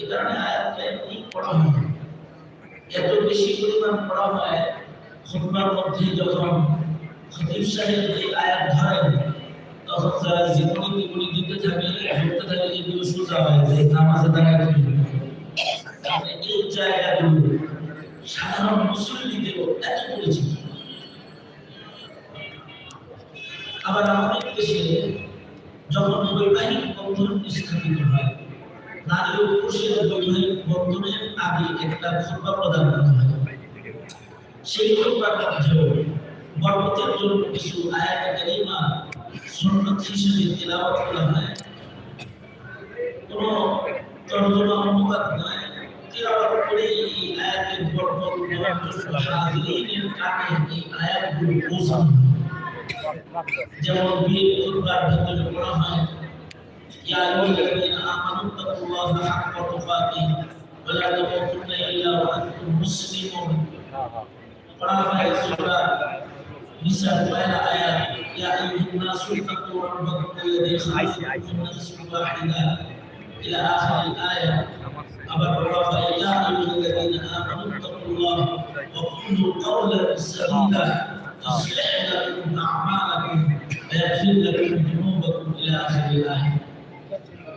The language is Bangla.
এই কারণে আয়াতটা পড়া হয়। এত বেশি পরিমাণ পড়া হয়, খুতবার মধ্যে যখন খতিব সাহেব এই আয়াত ধরেন, তখন যারা জীবনী টিপুনি দিতে থাকে শুনতে থাকে, এগুলো সোজা হয় যে নামাজে দাঁড়ায় মানে এই জায়গাগুলো সাধারণ মুসলিমদেরও এত পরিচিত। আবার আমাদের দেশে যখন বৈবাহিক বন্ধন স্থাপিত হয় নারী ও পুরুষের বৈবাহিক বন্ধনের আগে একটা খোপা প্রদান করা হয়। সেই খোপার মধ্যেও বরকতের জন্য কিছু আয়াত কারিমা সুন্নত হিসেবে তেলাওয়াত করা হয়। কোনো তর্জমা অনুবাদ নয়। তেলাওয়াত করে এই আয়াতের বরকত হাজিরিনের কানে এই আয়াতগুলো পৌঁছানো যেমন বিয়ের খুতবার ভেতরে পড়া হয় يا أيها الذين آمنوا اتقوا الله حق تقاته ولا تموتن إلا وأنتم مسلمون. قرآن السورة نساء بين آيات. يا أيها الناس اتقوا ربكم الذي خلقكم من نفس واحدة. إلى آخر الآية. أبا الرافع يا أيها الذين آمنوا اتقوا الله وقولوا قولا سديدا. يصلح لكم أعمالكم ويغفر لكم ذنوبكم إلى آخر الآية.